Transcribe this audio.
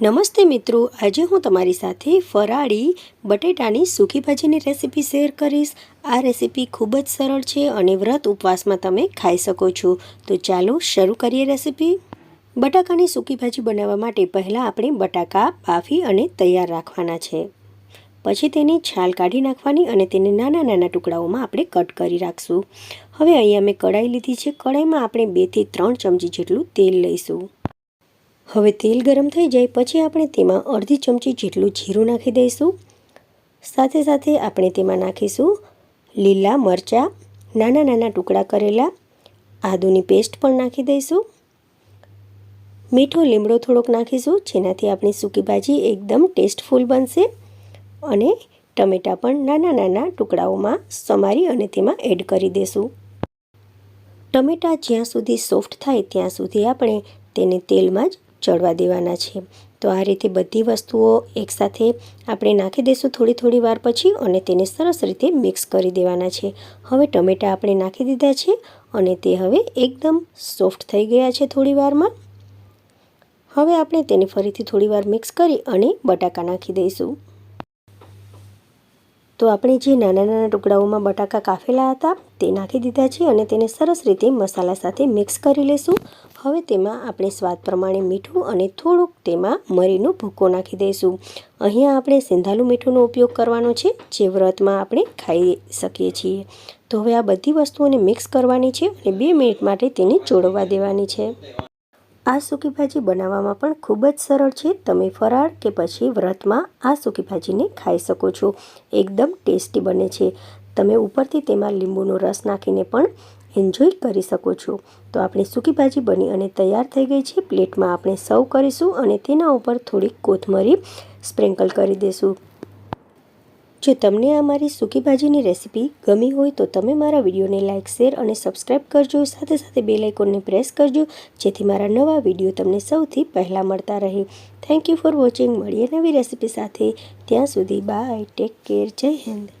નમસ્તે મિત્રો, આજે હું તમારી સાથે ફરાળી બટેટાની સૂકી ભાજીની રેસીપી શેર કરીશ. આ રેસીપી ખૂબ જ સરળ છે અને વ્રત ઉપવાસમાં તમે ખાઈ શકો છો. તો ચાલો શરૂ કરીએ રેસીપી. બટાકાની સૂકી ભાજી બનાવવા માટે પહેલાં આપણે બટાકા બાફી અને તૈયાર રાખવાના છે. પછી તેની છાલ કાઢી નાખવાની અને તેને નાના નાના ટુકડાઓમાં આપણે કટ કરી રાખશું. હવે અહીંયા મેં કઢાઈ લીધી છે. કઢાઈમાં આપણે બેથી ત્રણ ચમચી જેટલું તેલ લઈશું. હવે તેલ ગરમ થઈ જાય પછી આપણે તેમાં અડધી ચમચી જેટલું જીરું નાખી દઈશું. સાથે સાથે આપણે તેમાં નાખીશું લીલા મરચાં, નાના નાના ટુકડા કરેલા, આદુની પેસ્ટ પણ નાખી દઈશું. મીઠો લીમડો થોડોક નાખીશું, જેનાથી આપણી સૂકી ભાજી એકદમ ટેસ્ટફુલ બનશે અને ટમેટાં પણ નાના નાના ટુકડાઓમાં સમારી અને તેમાં એડ કરી દઈશું ટમેટાં જ્યાં સુધી સોફ્ટ થાય ત્યાં સુધી આપણે તેને તેલમાં જ ચડવા દેવાના છે. તો આ રીતે બધી વસ્તુઓ એકસાથે આપણે નાખી દઈશું થોડી થોડી વાર પછી અને તેને સરસ રીતે મિક્સ કરી દેવાના છે. હવે ટમેટાં આપણે નાખી દીધા છે અને તે હવે એકદમ સોફ્ટ થઈ ગયા છે થોડી વારમાં. હવે આપણે તેને ફરીથી થોડી વાર મિક્સ કરી અને બટાકા નાખી દઈશું. તો આપણે જે નાના નાના ટુકડાઓમાં બટાકા કાફેલા હતા, તે નાખી દીધા છે અને તેને સરસ રીતે મસાલા સાથે મિક્સ કરી લઈશું હવે તેમાં આપણે સ્વાદ પ્રમાણે મીઠું અને થોડુંક તેમાં મરીનો ભૂકો નાખી દઈશું. અહીંયા આપણે સિંધાલું મીઠુંનો ઉપયોગ કરવાનો છે, જે વ્રતમાં આપણે ખાઈ શકીએ છીએ. તો હવે આ બધી વસ્તુઓને મિક્સ કરવાની છે અને બે મિનિટ માટે તેને ચોળવા દેવાની છે. આ સૂકી ભાજી બનાવવામાં પણ ખૂબ જ સરળ છે. તમે ફરાળ કે પછી વ્રતમાં આ સૂકી ભાજીને ખાઈ શકો છો. એકદમ ટેસ્ટી બને છે. તમે ઉપરથી તેમાં લીંબુનો રસ નાખીને પણ એન્જોય કરી શકો છો. તો આપણી સૂકી ભાજી બની અને તૈયાર થઈ ગઈ છે. પ્લેટમાં આપણે સર્વ કરીશું અને તેના ઉપર થોડીક કોથમરી સ્પ્રિંકલ કરી દઈશું જો તમને આ મારી સૂકી ભાજીની રેસીપી ગમી હોય તો તમે મારા વિડીયોને લાઇક, શેર અને સબસ્ક્રાઈબ કરજો. સાથે સાથે બે લાઇકોનને પ્રેસ કરજો, જેથી મારા નવા વીડિયો તમને સૌથી પહેલાં મળતા રહે. થેન્ક યુ ફોર વોચિંગ મળીએ નવી રેસીપી સાથે. ત્યાં સુધી બાય ટેક કેર જય હિન્દ.